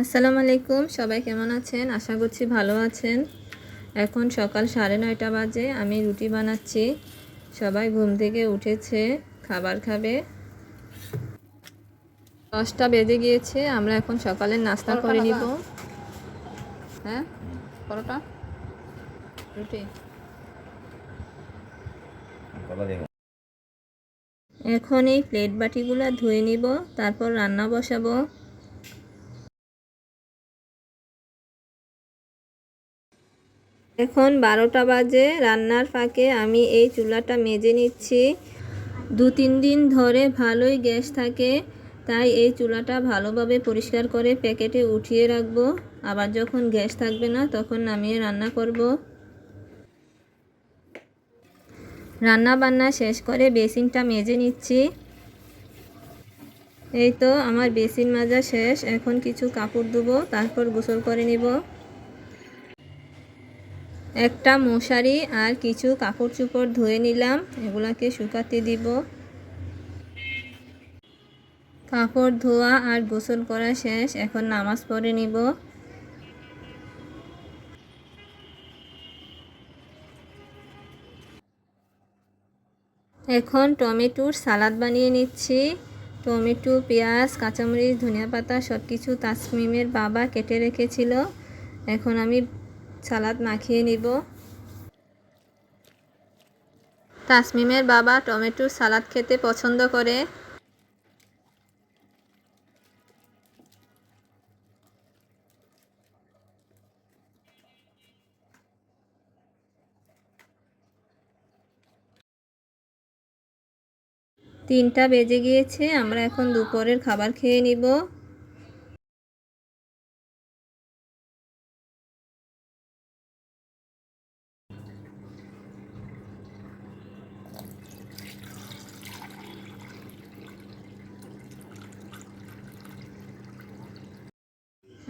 আসসালামু আলাইকুম সবাই কেমন আছেন? আশা করছি ভালো আছেন। এখন সকাল সাড়ে নয়টা বাজে আমি রুটি বানাচ্ছি। সবাই ঘুম থেকে উঠেছে খাবার খাবে। দশটা বেজে গিয়েছে আমরা এখন সকালের নাস্তা করে নিব। হ্যাঁ? পরোটা? রুটি। এখন এই প্লেট বাটিগুলো ধুয়ে নিব তারপর রান্না বসাবো। এখন বারোটা বাজে, রান্নার ফাঁকে আমি এই চুলাটা মেজে নিচ্ছি। দু তিন দিন ধরে ভালোই গ্যাস থাকে, তাই এই চুলাটা ভালোভাবে পরিষ্কার করে প্যাকেটে উঠিয়ে রাখব। আবার যখন গ্যাস থাকবে না, তখন নামিয়ে রান্না করব। রান্না বান্না শেষ করে বেসিনটা মেজে নিচ্ছি। এই তো, আমার বেসিন মাজা শেষ। এখন কিছু কাপড় দেবো তারপর গোসল করে নিব। একটা মশারি আর কিছু কাপড় চোপড় ধুয়ে নিলাম। এগুলাকে শুকাতে দিব। কাপড় ধোয়া আর গোসল করা শেষ। এখন নামাজ পড়ে নিব। এখন টমেটোর সালাদ বানিয়ে নিচ্ছি। টমেটো, পেঁয়াজ, কাঁচামরিচ, ধনিয়া পাতা সব কিছু তাসমিমের বাবা কেটে রেখেছিল। এখন আমি সালাদ মাখিয়ে নিব। তাসমিমের বাবা টমেটোর সালাদ খেতে পছন্দ করে। তিনটা বেজে গিয়েছে, আমরা এখন দুপুরের খাবার খেয়ে নিব।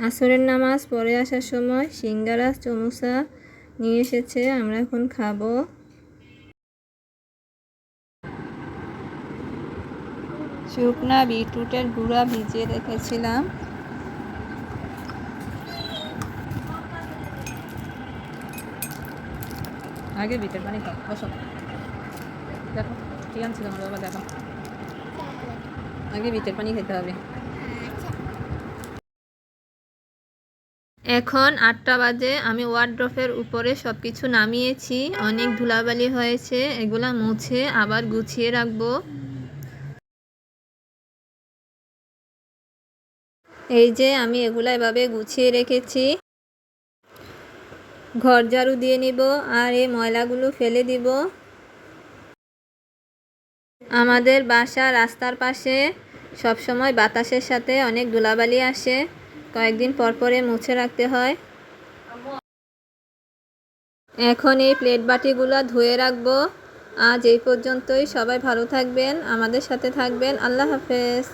আসরের নামাজ পরে আসার সময় সিঙ্গারা চমুসা নিয়ে এসেছে, আমরা এখন খাব। শুকনা বিটরুটের গুঁড়া ভিজিয়ে রেখেছিলাম। আগে বিটের পানি খাও, বসো। দেখো, কি আনছিল আমার বাবা, দেখো। আগে বিটের পানি খেতে হবে। এখন আটটা বাজে, আমি ওয়ার্ড্রফের উপরে সব কিছু নামিয়েছি, অনেক ধুলাবালি হয়েছে, এগুলা মুছে আবার গুছিয়ে রাখব। এই যে আমি এগুলা এভাবে গুছিয়ে রেখেছি। ঘর ঝাড়ু দিয়ে নিব আর এই ময়লাগুলো ফেলে দিব। আমাদের বাসা রাস্তার পাশে সবসময় বাতাসের সাথে অনেক ধুলাবালি আসে। কয়েকদিন পর পরে মুছে রাখতে হয়। এখন এই প্লেট বাটিগুলো ধুয়ে রাখব। আজ এই পর্যন্তই। সবাই ভালো থাকবেন, আমাদের সাথে থাকবেন। আল্লাহ হাফেজ।